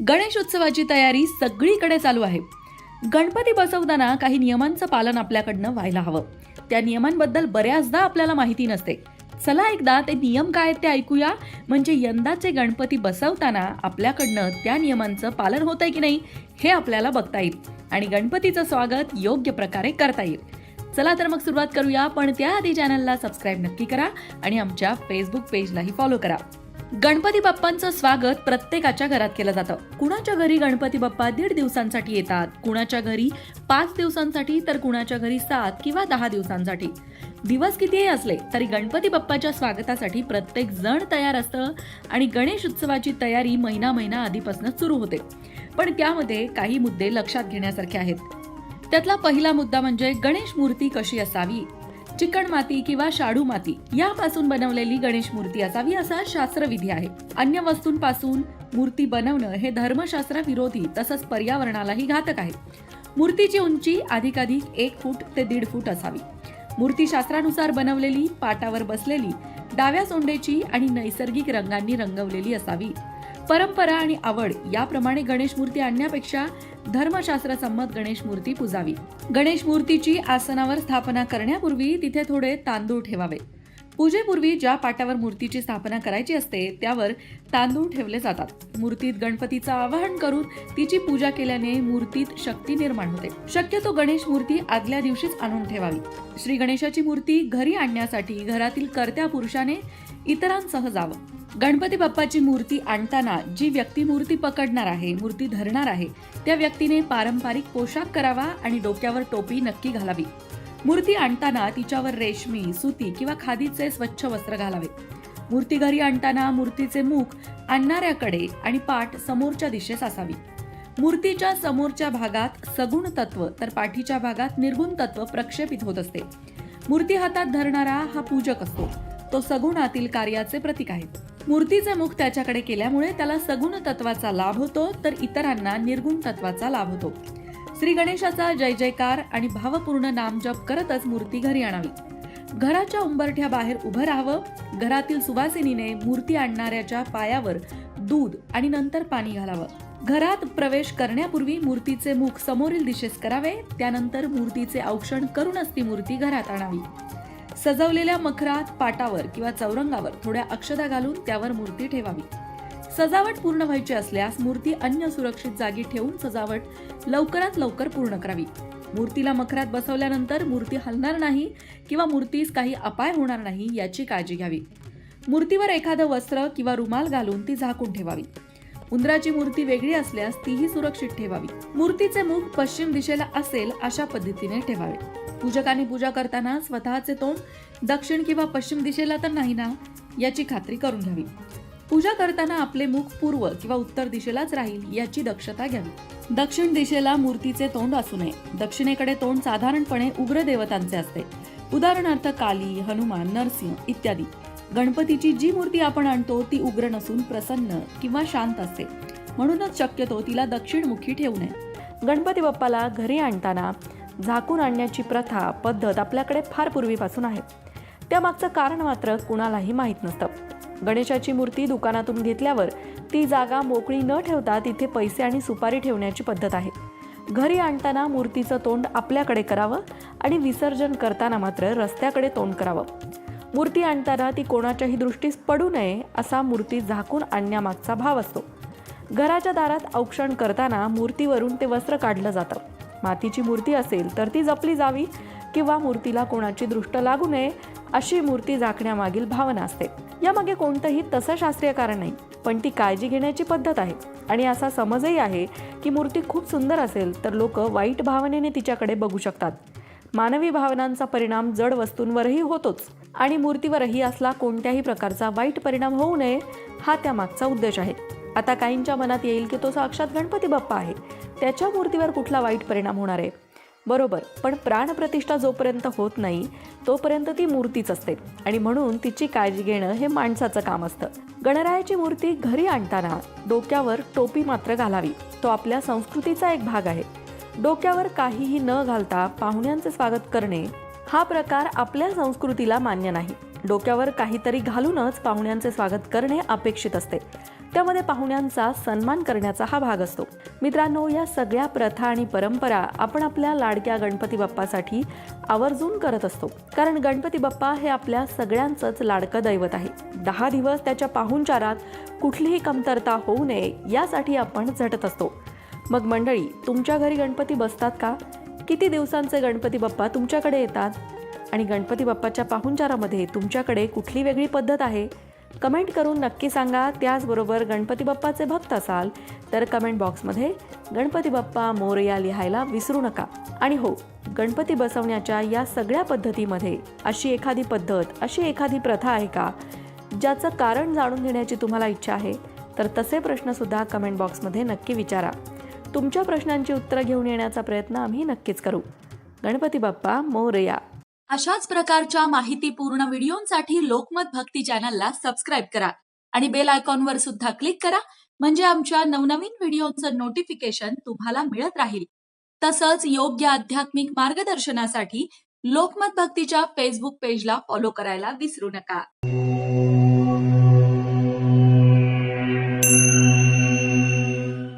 गणेश उत्सवाची तयारी सगळीकडे चालू आहे. गणपती बसवताना काही नियमांचं पालन आपल्याकडनं व्हायला हवं. त्या नियमांबद्दल बऱ्याचदा आपल्याला माहिती नसते. चला एकदा ते नियम काय आहेत ते ऐकूया. म्हणजे यंदाचे गणपती बसवताना आपल्याकडनं त्या नियमांचं पालन होत आहे की नाही हे आपल्याला बघता येईल. आणि गणपतीचं स्वागत योग्य प्रकारे करता येईल. चला तर मग सुरुवात करूया पण त्याआधी चॅनलला सबस्क्राईब नक्की करा आणि आमच्या फेसबुक पेजलाही फॉलो करा. गणपती बाप्पांचं स्वागत प्रत्येकाच्या घरात केलं जातं. कुणाच्या घरी गणपती बाप्पा दीड दिवसांसाठी येतात? कुणाच्या घरी पाच दिवसांसाठी तर कुणाच्या घरी सात किंवा दहा दिवसांसाठी? दिवस कितीही असले तरी गणपती बाप्पाच्या स्वागतासाठी प्रत्येक जण तयार असतं आणि गणेश उत्सवाची तयारी महिना महिना आधीपासूनच सुरू होते. पण त्यामध्ये काही मुद्दे लक्षात घेण्यासारखे आहेत. त्यातला पहिला मुद्दा म्हणजे गणेश मूर्ती कशी असावी? चिकण माती किंवा शाडू माती यापासून बनवलेली गणेश मूर्ती असावी असा शास्त्रविधी आहे. अन्य वस्तूंपासून मूर्ती बनवणं हे धर्मशास्त्र विरोधी तसंच पर्यावरणालाही घातक आहे. मूर्तीची उंची अधिकाधिक एक फूट ते दीड फूट असावी. मूर्तीशास्त्रानुसार बनवलेली पाटावर बसलेली डाव्या सोंडेची आणि नैसर्गिक रंगांनी रंगवलेली असावी. परंपरा आणि आवड याप्रमाणे गणेश मूर्ती आणण्यापेक्षा धर्मशास्त्र संमत गणेश मूर्ती पुजावी. गणेश मूर्तीची आसनावर स्थापना करण्यापूर्वी तिथे थोडे तांदूळ ठेवावे. पूजेपूर्वी ज्या पाटावर मूर्तीची स्थापना करायची असते त्यावर तांदूळ ठेवले जातात. मूर्तीत गणपतीचं आवाहन करून तिची पूजा केल्याने मूर्तीत शक्ती निर्माण होते. शक्यतो गणेश मूर्ती आदल्या दिवशीच आणून ठेवावी. श्री गणेशाची मूर्ती घरी आणण्यासाठी घरातील कर्त्या पुरुषाने इतरांसह जावं. गणपती बाप्पाची मूर्ती आणताना जी व्यक्ती मूर्ती पकडणार आहे मूर्ती धरणार आहे त्या व्यक्तीने पारंपरिक पोशाख करावा आणि डोक्यावर टोपी नक्की घालावी. मूर्ती आणताना तिच्यावर रेशमी सुती किंवा खादीचे स्वच्छ वस्त्र घालावे. मूर्ती घरी आणताना मूर्तीचे मुख आणणाऱ्याकडे आणि पाठ समोरच्या दिशेस असावी. मूर्तीच्या समोरच्या भागात सगुण तत्व तर पाठीच्या भागात निर्गुण तत्व प्रक्षेपित होत असते. मूर्ती हातात धरणारा हा पूजक असतो. तो सगुणातील कार्याचे प्रतीक आहे. मूर्तीचे मुख त्याच्याकडे केल्यामुळे त्याला सगुण तत्वाचा लाभ होतो तर इतरांना निर्गुण तत्वाचा लाभ होतो. श्री गणेशाचा जय जयकार आणि भावपूर्ण नाम जप करतच मूर्ती घरी आणावी. घराच्या उंबरठ्या बाहेर उभं राहावं. घरातील सुवासिनीने मूर्ती आणणाऱ्याच्या पायावर दूध आणि नंतर पाणी घालावं. घरात प्रवेश करण्यापूर्वी मूर्तीचे मुख समोरील दिशेस करावे. त्यानंतर मूर्तीचे औक्षण करूनच ती मूर्ती घरात आणावी. सजवलेल्या मखरात पाटावर किंवा चौरंगावर थोड्या अक्षदा घालून त्यावर मूर्ती ठेवावी. सजावट पूर्ण व्हायची असल्यास मूर्ती अन्य सुरक्षित जागी ठेवून सजावट लवकरात लवकर पूर्ण करावी. मूर्तीला मखरात बसवल्यानंतर मूर्ती हलणार नाही किंवा मूर्तीस काही अपाय होणार नाही याची काळजी घ्यावी. मूर्तीवर एखादं वस्त्र किंवा रुमाल घालून ती झाकून ठेवावी. उंदराची मूर्ती वेगळी असल्यास तीही सुरक्षित ठेवावी. मूर्तीचे मुख पश्चिम दिशेला असेल अशा पद्धतीने ठेवावे. पूजकाने पूजा करताना स्वतःचे तोंड दक्षिण किंवा पश्चिम दिशेला तर नाही ना याची खात्री करून घ्यावी. पूजा करताना आपले मुख पूर्व किंवा उत्तर दिशेलाच राहील याची दक्षता घ्यावी. दक्षिण दिशेला मूर्तीचे तोंड असू नये. दक्षिणेकडे तोंड साधारणपणे उग्र देवतांचे असते. उदाहरणार्थ काली हनुमान नरसिंह इत्यादी. गणपतीची जी मूर्ती आपण आणतो ती उग्र नसून प्रसन्न किंवा शांत असते म्हणूनच शक्यतो तिला दक्षिणमुखी ठेवू नये. गणपती बाप्पाला घरी आणताना झाकून आणण्याची प्रथा पद्धत आपल्याकडे फार पूर्वीपासून आहे. त्यामागचं कारण मात्र कुणालाही माहीत नसतं. गणेशाची मूर्ती दुकानातून घेतल्यावर ती जागा मोकळी न ठेवता तिथे पैसे आणि सुपारी ठेवण्याची पद्धत आहे. घरी आणताना मूर्तीचं तोंड आपल्याकडे करावं आणि विसर्जन करताना मात्र रस्त्याकडे तोंड करावं. मूर्ती आणताना ती कोणाच्याही दृष्टीस पडू नये असा मूर्ती झाकून आणण्यामागचा भाव असतो. घराच्या दारात औक्षण करताना मूर्तीवरून ते वस्त्र काढलं जातं. मातीची मूर्ती असेल तर ती जपली जावी किंवा मूर्तीला कोणाची दृष्ट लागू नये अशी मूर्ती झाकण्यामागील भावना असते. यामागे कोणतंही तसं शास्त्रीय कारण नाही पण ती काळजी घेण्याची पद्धत आहे. आणि असा समजही आहे की मूर्ती खूप सुंदर असेल तर लोक वाईट भावनेने तिच्याकडे बघू शकतात. मानवी भावनांचा परिणाम जड वस्तूंवरही होतोच. आणि मूर्तीवरही असला कोणत्याही प्रकारचा वाईट परिणाम होऊ नये हा त्यामागचा उद्देश आहे. आता काहींच्या मनात येईल की तो साक्षात गणपती बाप्पा आहे. त्याच्या मूर्तीवर कुठला वाईट परिणाम होणार आहे? बरोबर पण प्राणप्रतिष्ठा जोपर्यंत होत नाही तोपर्यंत ती मूर्तीच असते. आणि म्हणून तिची काळजी घेणं हे माणसाचं काम असतं. गणरायाची मूर्ती घरी आणताना डोक्यावर टोपी मात्र घालावी. तो आपल्या संस्कृतीचा एक भाग आहे. डोक्यावर काहीही न घालता पाहुण्यांचे स्वागत करणे हा प्रकार आपल्या संस्कृतीला मान्य नाही. डोक्यावर काहीतरी घालूनच पाहुण्यांचे स्वागत करणे अपेक्षित असते. त्यामध्ये पाहुण्यांचा सन्मान करण्याचा हा भाग असतो. मित्रांनो या सगळ्या प्रथा आणि परंपरा आपण आपल्या लाडक्या गणपती बाप्पासाठी आवर्जून करत असतो. कारण गणपती बाप्पा हे आपल्या सगळ्यांचंच लाडकं दैवत आहे. दहा दिवस त्याच्या पाहुणचारात कुठलीही कमतरता होऊ नये यासाठी आपण झटत असतो. मग मंडळी तुमच्या घरी गणपती बसतात का? किती दिवसांचे गणपती बाप्पा तुमच्याकडे येतात? आणि गणपती बाप्पाच्या पाहुणचारामध्ये तुमच्याकडे कुठली वेगळी पद्धत आहे? कमेंट करून नक्की सांगा. त्याचबरोबर गणपती बाप्पाचे भक्त असाल तर कमेंट बॉक्समध्ये गणपती बाप्पा मोरया लिहायला विसरू नका. आणि हो गणपती बसवण्याच्या या सगळ्या पद्धतीमध्ये अशी एखादी पद्धत अशी एखादी प्रथा आहे का? ज्याचं कारण जाणून घेण्याची तुम्हाला इच्छा आहे तर तसे प्रश्नसुद्धा कमेंट बॉक्समध्ये नक्की विचारा. तुमच्या प्रश्नांची उत्तरं घेऊन येण्याचा प्रयत्न आम्ही नक्कीच करू. गणपती बाप्पा मोरया. अशाच प्रकारच्या माहितीपूर्ण व्हिडिओंसाठी लोकमत भक्ती चॅनलला सबस्क्राईब करा आणि बेल आयकॉनवर सुद्धा क्लिक करा म्हणजे आमच्या नवनवीन व्हिडिओचं नोटिफिकेशन तुम्हाला मिळत राहील. तसंच योग्य आध्यात्मिक मार्गदर्शनासाठी लोकमत भक्तीच्या फेसबुक पेजला फॉलो करायला विसरू नका.